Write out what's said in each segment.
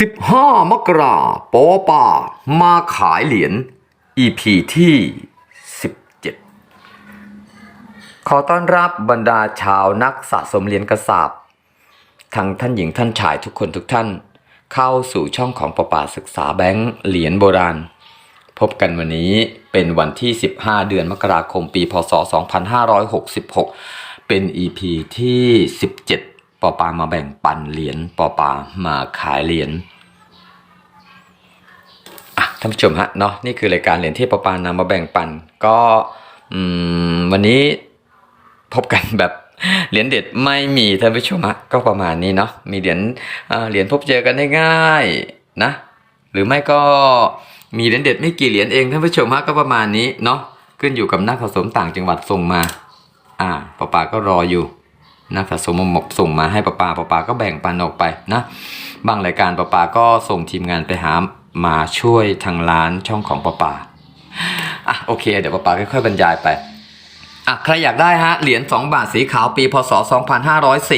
15 มกราปอป่า มาขายเหรียญ EP ที่ 17 ขอต้อนรับบรรดาชาวนักสะสมเหรียญกระสาบทั้งท่านหญิงท่านชายทุกคนทุกท่าน เข้าสู่ช่องของประป่าศึกษาแบงค์เหรียญโบราณ พบกันวันนี้เป็นวันที่ 15 เดือนมกราคมปี พศ 2566 เป็น EP ที่ 17 ปอปามาแบ่งปันเหรียญปอปามาขายเหรียญท่านผู้ชมฮะเนาะนี่คือรายการเหรียญที่ปอปานำมาแบ่งปัน ก็วันนี้พบกันแบบเหรียญเด็ดไม่มีท่านผู้ชมฮะก็ประมาณนี้เนาะมีเหรียญเหรียญพบเจอกันได้ง่ายนะ หรือไม่ก็มีเหรียญเด็ดไม่กี่เหรียญเองท่านผู้ชมฮะก็ประมาณนี้เนาะขึ้นอยู่กับนักสะสมต่างจังหวัดส่งมา อ่าปอปาก็รออยู่ นักสะสมหมกส่งมาให้ปะปาปะปาก็แบ่งปันออกไปนะบางรายการปะปาก็ส่งทีมงานไปหามาช่วยทางร้านช่องของปะปาอะโอเค เดี๋ยวปะปาค่อยๆบรรยายไปอะใครอยากได้ฮะเหรียญ2บาทสีขาวปีพศ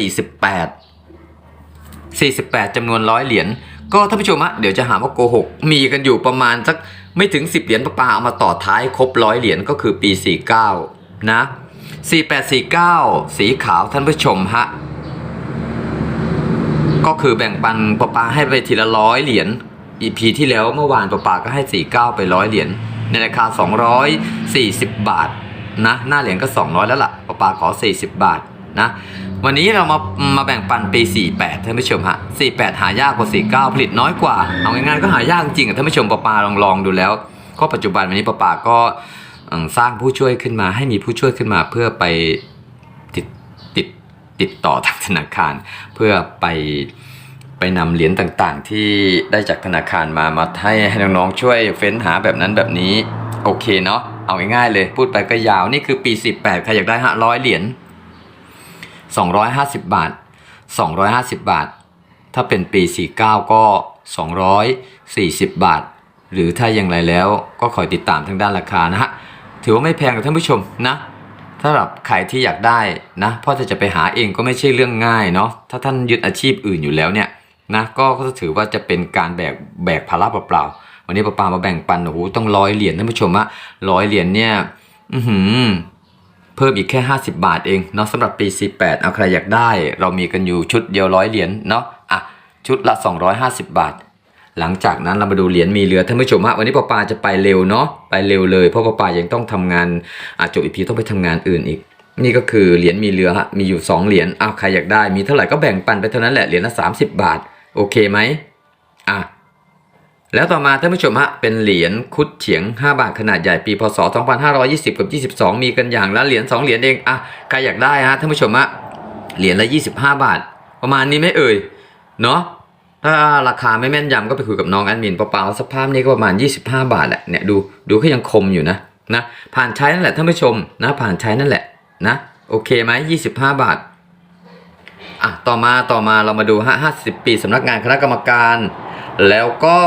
2548 48จำนวนร้อยเหรียญก็ท่านผู้ชมฮะเดี๋ยวจะหาว่าโกหกมีกันอยู่ประมาณสักไม่ถึง 10 เหรียญปะปาเอามาต่อท้ายครบร้อยเหรียญก็คือปี 49 นะ 4849 สีขาวท่านผู้ชมฮะ ก็คือแบ่งปันปปาให้ไปทีละร้อยเหรียญ EP ที่แล้วเมื่อวานปปาก็ให้ 49 ไปร้อยเหรียญในราคา 240 บาทนะ หน้าเหรียญก็ 200 แล้วล่ะปปาขอ 40 บาทนะ วันนี้เรามามาแบ่งปันปี 48 ท่านผู้ชมฮะ 48 หายากกว่า 49 ผลิตน้อยกว่า เอาง่ายๆก็หายากจริงๆอะท่านผู้ชมปปาลองลองดูแล้ว ก็ปัจจุบันวันนี้ปปาก็ สร้างผู้ช่วยขึ้นมา ให้มีผู้ช่วยขึ้นมาเพื่อไปติดติดติดต่อทางธนาคาร เพื่อไปไปนำเหรียญต่างๆ ที่ได้จากธนาคารมามาให้ให้น้องๆช่วยเฟ้นหาแบบนั้นแบบนี้โอเคเนาะเอาง่ายๆเลยพูดไปก็ยาวนี่คือปี 18ใครอยากได้ห้าร้อยเหรียญ250 บาท 250 บาท ถ้าเป็นปี 49 ก็ 240 บาท หรือถ้าอย่างไรแล้วก็คอยติดตามทางด้านราคานะฮะ ถือว่าไม่แพงกับท่านผู้ชมนะถ้าสำหรับใครที่อยากได้นะเพราะจะไปหาเองก็ไม่ใช่เรื่องง่ายเนาะถ้าท่านยึดอาชีพอื่นอยู่แล้วเนี่ยนะก็ก็ถือว่าจะเป็นการแบกแบกภาระเปล่าๆวันนี้ป้าปามาแบ่งปันโอ้โหต้องร้อยเหรียญท่านผู้ชมอะร้อยเหรียญเนี่ยอือหือเพิ่มอีกแค่ 50 บาทเองเนาะสำหรับปี 48 เอาใครอยากได้ เรามีกันอยู่ชุดเดียวร้อยเหรียญเนาะอะชุดละ 250 บาท หลังจากนั้นเรามาดูเหรียญมีเหลือท่านผู้ชมฮะวันนี้ป้าปาจะไปเร็วเนาะไปเร็วเลยเพราะป้าปายังต้องทำงานอาจบอีพีต้องไปทำงานอื่นอีก นี่ก็คือเหรียญมีเหลือฮะมีอยู่ 2 เหรียญอ้าวใครอยากได้มีเท่าไหร่ก็แบ่งปันไปเท่านั้นแหละเหรียญละ30บาท โอเคไหมอะแล้วต่อมาท่านผู้ชมฮะเป็นเหรียญคุดเฉียง 5 บาทขนาดใหญ่ปีพศ 2520 กับ 22 มีกันอย่างละเหรียญ2เหรียญเองอะใครอยากได้ฮะท่านผู้ชมฮะเหรียญละ 25 บาท ประมาณนี้ไหม่เอ่ยเนาะ ถ้าราคาไม่แม่นยำก็ไปคุยกับน้องแอดมินเปล่าๆสภาพนี้ก็ประมาณ 25 บาทแหละเนี่ยดูดูก็ยังคมอยู่นะนะผ่านใช้นั่นแหละท่านผู้ชมนะผ่านใช้นั่นแหละนะโอเคไหม25 บาทอะต่อมาต่อมาเรามาดูฮะ50 ปีสำนักงานคณะกรรมการ แล้วก็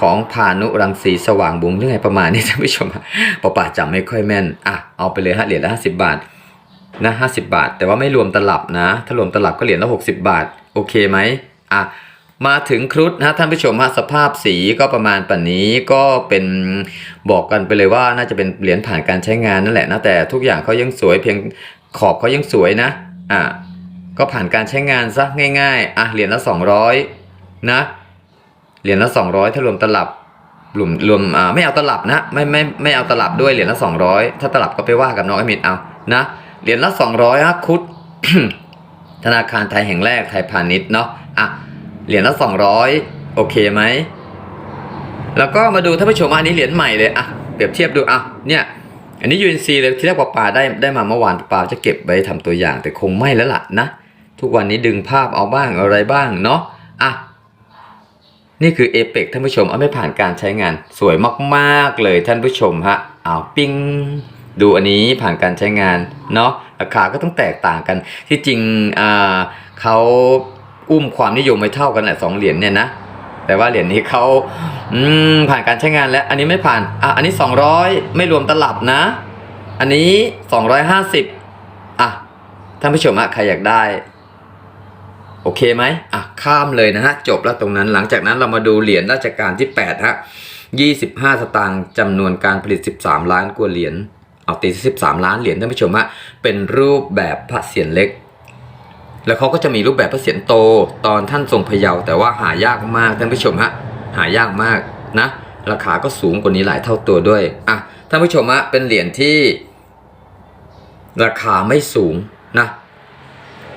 ของพานุรังสีสว่างบุงยังไงประมาณนี้ท่านผู้ชมปะป่าจำไม่ค่อยแม่นอะเอาไปเลยฮะเหรียญละ50 บาทนะ50 บาท แต่ว่าไม่รวมตลับนะ ถ้ารวมตลับก็เหรียญละ60 บาท โอเคไหมอะ มาถึงครุฑนะท่านผู้ชมฮะสภาพสีก็ประมาณปันนี้ก็เป็นบอกกันไปเลยว่าน่าจะเป็นเหรียญผ่านการใช้งานนั่นแหละนะแต่ทุกอย่างเขายังสวยเพียงขอบเขายังสวยนะอะก็ผ่านการใช้งานซะง่ายๆอะเหรียญละ 200 นะเหรียญละ 200 ถ้ารวมตลับรวมรวมอ่าไม่เอาตลับนะไม่ไม่ไม่เอาตลับด้วยเหรียญละ 200 ถ้าตลับก็ไปว่ากับน้องไอมิดเอานะเหรียญละ 200ฮะคุดธนาคารไทยแห่งแรกไทยพาณิชย์เนาะอะ เหรียญละ200โอเคไหม แล้วก็มาดูท่านผู้ชมอันนี้เหรียญใหม่เลยอะเปรียบเทียบดูอะเนี่ย อันนี้ UNC เลยที่แรกปาปาได้ได้มาเมื่อวานปาปาจะเก็บไว้ทำตัวอย่าง แต่คงไม่แล้วล่ะนะ ทุกวันนี้ดึงภาพเอาบ้างอะไรบ้างเนาะอะนี่คือเอเปกท่านผู้ชมเอาไม่ผ่านการใช้งาน สวยมากๆเลยท่านผู้ชมฮะเอาปิ้งดูอันนี้ผ่านการใช้งานเนาะราคาก็ต้องแตกต่างกันที่จริงอ่าเขา อุ้มความนิยมไม่เท่ากันแหละสองเหรียญเนี่ยนะแต่ว่าเหรียญนี้เขาผ่านการใช้งานแล้วอันนี้ไม่ผ่านอะอันนี้ 200 ไม่รวมตลับนะ อันนี้ 250อะท่านผู้ชมอะใครอยากได้ โอเคไหมอะข้ามเลยนะฮะจบแล้วตรงนั้นหลังจากนั้นเรามาดูเหรียญราชการที่8ฮะ25 สตางค์จำนวนการผลิต 13 ล้านกว่าเหรียญเอาตี13 ล้านเหรียญท่านผู้ชมฮะเป็นรูปแบบพระเศียรเล็ก แล้วเขาก็จะมีรูปแบบพระเศียรโตตอนท่านทรงพยาวแต่ว่าหายากมากท่านผู้ชมฮะหายากมากนะ ราคาก็สูงกว่านี้หลายเท่าตัวด้วยอะท่านผู้ชมฮะเป็นเหรียญที่ ราคาไม่สูงนะ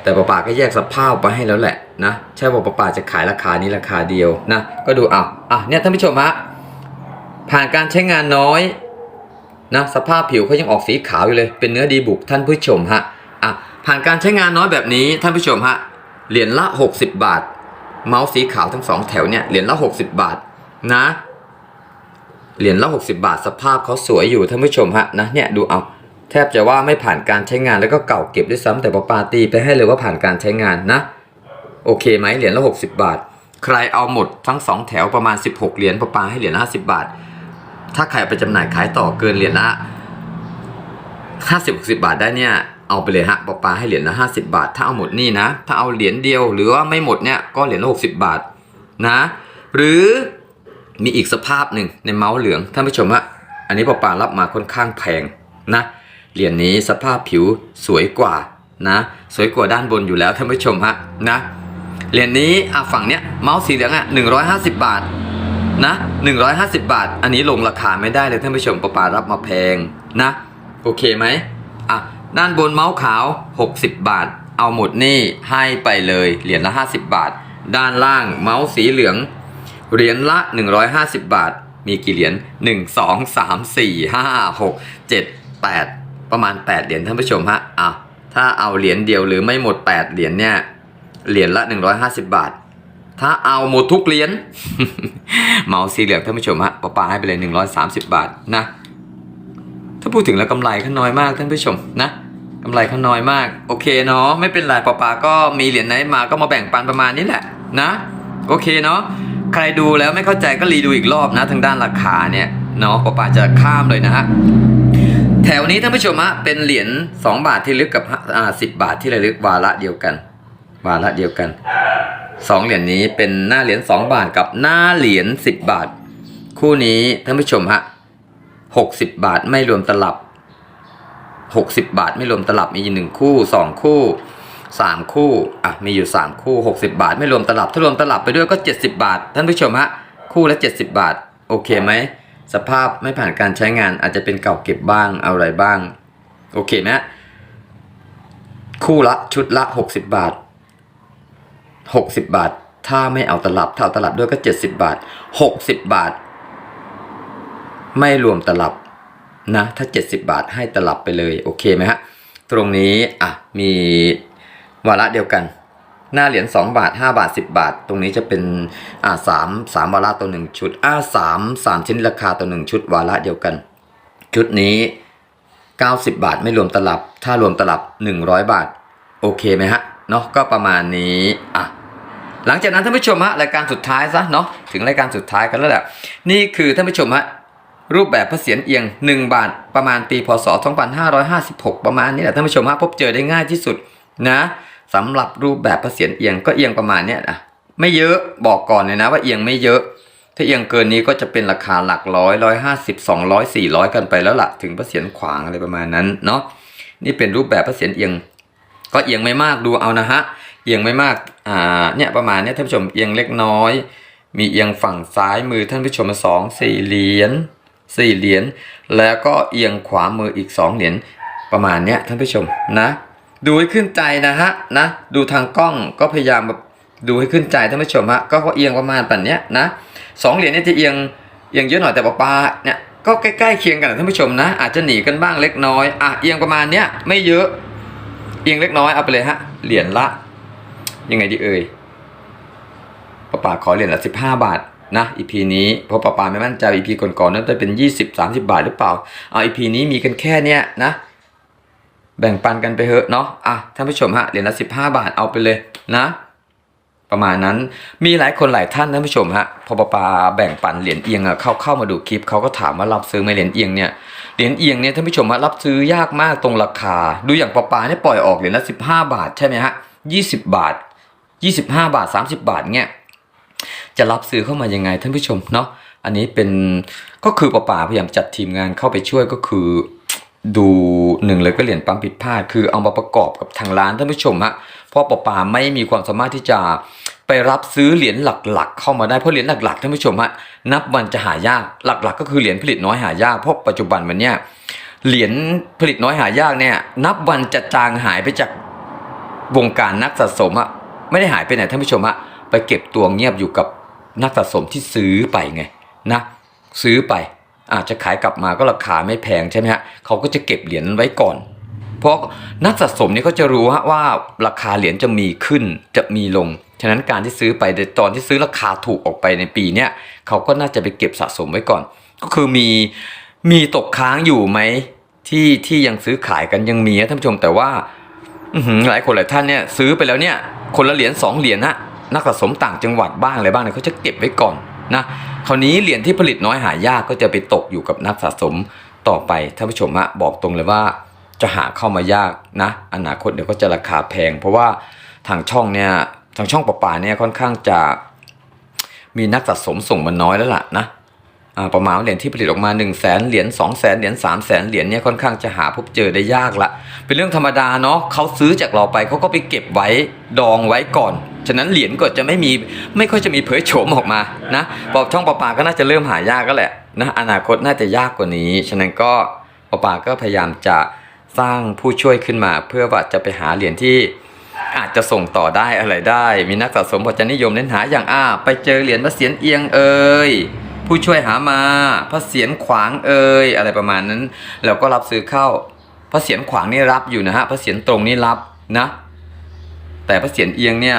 แต่ป้าป่าก็แยกสภาพไปให้แล้วแหละนะใช่ว่าป้าป่าจะขายราคานี้ราคาเดียวนะ ก็ดูเอาอะเนี่ยท่านผู้ชมฮะผ่านการใช้งานน้อยนะสภาพผิวเขายังออกสีขาวอยู่เลย เป็นเนื้อดีบุกท่านผู้ชมฮะ ผ่านการใช้งานน้อยแบบนี้ท่านผู้ชมฮะเหรียญละ 60 บาท เมาส์สีขาวทั้งสองแถวเนี่ยเหรียญละ 60 บาทนะเหรียญละ60 บาทสภาพเขาสวยอยู่ท่านผู้ชมฮะนะเนี่ยดูเอาแทบจะว่าไม่ผ่านการใช้งานแล้วก็เก่าเก็บด้วยซ้ำแต่ปาปาตีไปให้เลยว่าผ่านการใช้งานนะ โอเคไหมเหรียญละ 60 บาท ใครเอาหมดทั้งสองแถวประมาณ 16 เหรียญปาปาให้เหรียญละ50 บาท ถ้าใครไปจำหน่ายขายต่อเกินเหรียญละ50 60 บาทได้เนี่ย เอาไปเลยฮะปาปาให้เหรียญละ50บาท ถ้าเอาหมดนี่นะ ถ้าเอาเหรียญเดียวหรือว่าไม่หมดเนี่ยก็เหรียญละ60บาทนะ หรือมีอีกสภาพหนึ่งในเมาส์เหลืองท่านผู้ชมฮะอันนี้ปาปารับมาค่อนข้างแพงนะเหรียญนี้สภาพผิวสวยกว่านะ สวยกว่าด้านบนอยู่แล้วท่านผู้ชมฮะนะเหรียญนี้อะฝั่งเนี้ยเมาส์สีเหลืองอะ150บาทนะ150บาท อันนี้ลงราคาไม่ได้เลยท่านผู้ชมปะปารับมาแพงนะ โอเคไหมอะ ด้านบนเมาส์ขาว 60 บาท เอาหมดนี่ให้ไปเลยเหรียญละ 50 บาท ด้านล่างเมาส์สีเหลืองเหรียญละ 150 บาท มีกี่เหรียญ1 2 3 4 5 6 7 8 ประมาณ 8 เหรียญท่านผู้ชมฮะอะถ้าเอาเหรียญเดียวหรือไม่หมด 8 เหรียญเนี่ยเหรียญละ 150 บาท ถ้าเอาหมดทุกเหรียญเมาสีเหลืองท่านผู้ชมฮะป้าปาให้ไปเลย 130 บาทนะาพูดถึงแล้วกำไรเขาน้อยมากท่านผู้ชมนะกำไรเขาน้อยมาก โอเคเนาะไม่เป็นไรป้าปาก็มีเหรียญไหนมาก็มาแบ่งปันประมาณนี้แหละนะโอเคเนาะใครดูแล้วไม่เข้าใจก็รีดูอีกรอบนะ ทางด้านราคาเนี่ยเนาะป้าปาจะข้ามเลยนะฮะแถวนี้ท่านผู้ชมฮะเป็นเหรียญ2บาทที่ลึกกับอ่าสิบาทที่ระลึกวาระเดียวกัน วาระเดียวกันสองเหรียญนี้เป็นหน้าเหรียญ2บาทกับหน้าเหรียญ10 บาท คู่นี้ท่านผู้ชมฮะ 60 บาทไม่รวมตลับ 60 บาทไม่รวมตลับมีอยู่หนึ่งคู่สองคู่สามคู่อะมีอยู่ 3 คู่ 60 บาท ไม่รวมตลับ ถ้ารวมตลับไปด้วยก็ 70 บาท ท่านผู้ชมฮะคู่ละ 70 บาท โอเคไหม สภาพไม่ผ่านการใช้งานอาจจะเป็นเก่าเก็บบ้างเอาอะไรบ้าง โอเคไหมคู่ละชุดละ 60 บาท 60 บาท ถ้าไม่เอาตลับถ้าเอาตลับด้วยก็ 70 บาท 60 บาท ไม่รวมตลับนะถ้า 70 บาทให้ตลับไปเลยโอเคไหมฮะตรงนี้อะมีวาระเดียวกัน หน้าเหรียญ2บาท 5 บาท 10 บาท ตรงนี้จะเป็นอ่าสามสามวาระตัวหนึ่งชุดอ่าสามสามชิ้นราคาตัวหนึ่งชุดวาระเดียวกัน ชุดนี้ 90 บาทไม่รวมตลับ ถ้ารวมตลับ 100 บาท โอเคไหมฮะเนาะก็ประมาณนี้อะหลังจากนั้นท่านผู้ชมฮะรายการสุดท้ายซะเนาะถึงรายการสุดท้ายกันแล้วแหละนี่คือท่านผู้ชมฮะ รูปแบบพระเศียรเอียง 1 บาทประมาณปีพศ 2556 ประมาณนี้แหละท่านผู้ชมฮะพบเจอได้ง่ายที่สุดนะสำหรับรูปแบบพระเศียรเอียงก็เอียงประมาณเนี้ยนะไม่เยอะบอกก่อนเลยนะว่าเอียงไม่เยอะ ถ้าเอียงเกินนี้ก็จะเป็นราคาหลักร้อยร้อยห้าสิบสองร้อยสี่ร้อยกันไปแล้วล่ะถึงพระเศียรขวางอะไรประมาณนั้นเนาะนี่เป็นรูปแบบพระเศียรเอียง ก็เอียงไม่มากดูเอานะฮะเอียงไม่มากอ่าเนี่ยประมาณเนี้ยท่านผู้ชมเอียงเล็กน้อย มีเอียงฝั่งซ้ายมือท่านผู้ชมสองสี่เหรียญ สี่เหรียญแล้วก็เอียงขวามืออีกสองเหรียญประมาณเนี้ยท่านผู้ชมนะ ดูให้ขึ้นใจนะฮะนะ ดูทางกล้องก็พยายามแบบดูให้ขึ้นใจท่านผู้ชมฮะก็เอียงประมาณแบบเนี้ยนะสองเหรียญเนี่ยจะเอียงเอียงเยอะหน่อยแต่ปลาปลาเนี่ยก็ใกล้ๆเคียงกันนะท่านผู้ชมนะ อาจจะหนีกันบ้างเล็กน้อยอะเอียงประมาณเนี้ยไม่เยอะ เอียงเล็กน้อยเอาไปเลยฮะเหรียญละยังไงดีเอ่ยป้าป่าขอเหรียญละสิบห้าบาท นะอีพีนี้เพราะป้าปาไม่มั่นใจอีพีก่อนๆนั้นจะเป็นยี่สิบสามสิบาทหรือเปล่าเอาอีพีนี้มีกันแค่เนี้ยนะ แบ่งปันกันไปเถอะเนาะอะท่านผู้ชมฮะเหรียญละสิบห้าบาทเอาไปเลยนะ ประมาณนั้นมีหลายคนหลายท่านท่านผู้ชมฮะพอปาปาแบ่งปันเหรียญเอียงอะเข้าเข้ามาดูคลิปเขาก็ถามว่ารับซื้อไหมเหรียญเอียงเนี่ยเหรียญเอียงเนี่ยท่านผู้ชมฮะรับซื้อยากมากตรงราคา ดูอย่างปาปาเนี่ยปล่อยออกเหรียญละสิบห้าบาทใช่ไหมฮะยี่สิบบาท 25 บาท 30 บาทเงี้ย จะรับซื้อเข้ามายังไงท่านผู้ชมเนาะอันนี้เป็นก็คือป้าป่าพยายามจัดทีมงานเข้าไปช่วยก็คือ ดูหนึ่งเลยก็เหรียญปั๊มผิดพลาด คือเอามาประกอบกับทางร้านท่านผู้ชมฮะเพราะป้าป่าไม่มีความสามารถที่จะไปรับซื้อเหรียญหลักๆ เข้ามาได้เพราะเหรียญหลักๆท่านผู้ชมฮะนับวันจะหายากหลักๆ ก็คือเหรียญผลิตน้อยหายากเพราะปัจจุบันวันเนี้ยเหรียญผลิตน้อยหายากเนี่ย นับวันจะจางหายไปจากวงการนักสะสมอะไม่ได้หายไปไหนท่านผู้ชมฮะ ไปเก็บตัวเงียบอยู่กับนักสะสมที่ซื้อไปไงนะซื้อไป อาจจะขายกลับมาก็ราคาไม่แพงใช่ไหมฮะเขาก็จะเก็บเหรียญไว้ก่อน เพราะนักสะสมเนี่ยเขาจะรู้ฮะว่าราคาเหรียญจะมีขึ้นจะมีลงฉะนั้นการที่ซื้อไปในตอนที่ซื้อราคาถูกออกไปในปีเนี้ยเขาก็น่าจะไปเก็บสะสมไว้ก่อน ก็คือมีมีตกค้างอยู่ไหมที่ที่ยังซื้อขายกันยังมีนะท่านผู้ชมแต่ว่าอื้อหือหลายคนหลายท่านเนี่ยซื้อไปแล้วเนี่ยคนละเหรียญสองเหรียญนะ นักสะสมต่างจังหวัดบ้างอะไรบ้างเนี่ยเขาจะเก็บไว้ก่อนนะคราวนี้เหรียญที่ผลิตน้อยหายากก็จะไปตกอยู่กับนักสะสมต่อไปท่านผู้ชมฮะบอกตรงเลยว่าจะหาเข้ามายากนะอนาคตเดี๋ยวก็จะราคาแพง เพราะว่าทางช่องเนี่ยทางช่องประปาเนี่ยค่อนข้างจะมีนักสะสมส่งมาน้อยแล้วล่ะนะประมาณเหรียญที่ผลิตออกมา1นึ่งแสนเหรียญสองแสนเหรียญสามแสนเหรียญเนี่ยค่อนข้างจะหาพบเจอได้ยากละเป็นเรื่องธรรมดาเนาะเขาซื้อจากเราไปเขาก็ไปเก็บไว้ดองไว้ก่อน ฉะนั้นเหรียญก็จะไม่มีไม่ค่อยจะมีเผยโฉมออกมานะปอบช่องปลาปาก็น่าจะเริ่มหายากก็แหละนะอนาคตน่าจะยากกว่านี้ ฉะนั้นก็ปลาปาก็พยายามจะสร้างผู้ช่วยขึ้นมา เพื่อว่าจะไปหาเหรียญที่อาจจะส่งต่อได้อะไรได้ มีนักสะสมพอจะนิยมเล่นหาอย่างอ้าไปเจอเหรียญพระเศียรเอียงเอ่ยผู้ช่วยหามาพระเศียรขวางเอ่ยอะไรประมาณนั้นเราก็รับซื้อเข้าพระเศียรขวางนี่รับอยู่นะฮะพระเศียรตรงนี่รับนะ แต่พระเศียรเอียงเนี่ย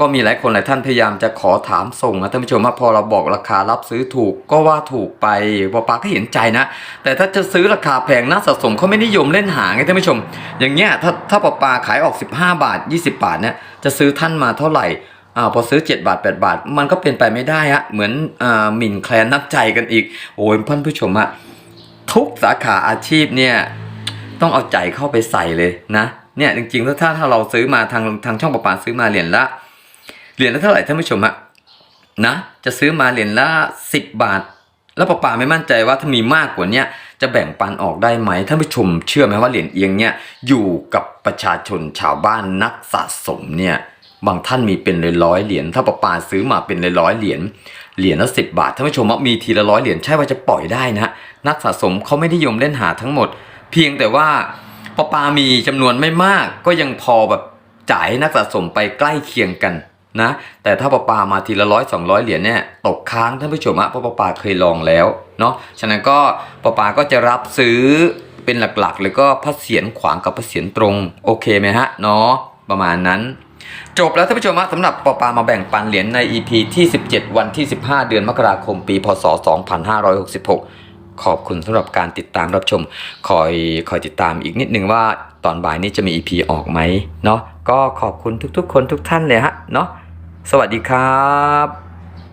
ก็มีหลายคนหลายท่านพยายามจะขอถามส่งนะท่านผู้ชมว่าพอเราบอกราคารับซื้อถูกก็ว่าถูกไปปอปาก็เห็นใจนะ แต่ถ้าจะซื้อราคาแพงน่าสะสมเขาไม่นิยมเล่นหาไงท่านผู้ชม อย่างเงี้ยถ้าถ้าปอปาขายออก 15 บาท 20 บาทเนี่ยจะซื้อท่านมาเท่าไหร่อ่าพอซื้อ 7 บาท 8 บาท มันก็เป็นไปไม่ได้ฮะเหมือนอ่าหมิ่นแคลนนับใจกันอีกโอ้ยท่านผู้ชมอะทุกสาขาอาชีพเนี่ยต้องเอาใจเข้าไปใส่เลยนะเนี่ยจริงๆถ้าถ้าถ้าเราซื้อมาทางทางช่องประปาซื้อมาเหรียญละ เหรียญละเท่าไหร่ท่านผู้ชมอะนะ จะซื้อมาเหรียญละสิบบาท แล้วประปาไม่มั่นใจว่าถ้ามีมากกว่านี้จะแบ่งปันออกได้ไหมท่านผู้ชม เชื่อไหมว่าเหรียญเอียงเนี่ยอยู่กับประชาชนชาวบ้านนักสะสมเนี่ยบางท่านมีเป็นร้อยเหรียญถ้าประปาซื้อมาเป็นร้อยเหรียญเหรียญละสิบาทท่านผู้ชมว่ามีทีละร้อยเหรียญใช่ว่าจะปล่อยได้นะนักสะสมเขาไม่ได้ยมเล่นหาทั้งหมด เพียงแต่ว่าประปามีจำนวนไม่มาก ก็ยังพอแบบจ่ายให้นักสะสมไปใกล้เคียงกัน นะแต่ถ้าประปามาทีละร้อยสองร้อยเหรียญเนี่ยตกค้างท่านผู้ชมอะเพราะประปาเคยลองแล้วเนาะฉะนั้นก็ประปาก็จะรับซื้อเป็นหลักๆเลยก็พระเศียรขวางกับพระเศียรตรงโอเคไหมฮะเนาะประมาณนั้นจบแล้วท่านผู้ชมฮะสำหรับปอปามาแบ่งปันเหรียญใน EP ที่ 17 วันที่ 15 เดือนมกราคมปี พศ 2566 ขอบคุณสำหรับการติดตามรับชม คอยคอยติดตามอีกนิดนึงว่าตอนบ่ายนี้จะมี EP ออกไหมเนาะก็ขอบคุณทุกๆ คนทุกท่านเลยฮะเนาะ สวัสดีครับ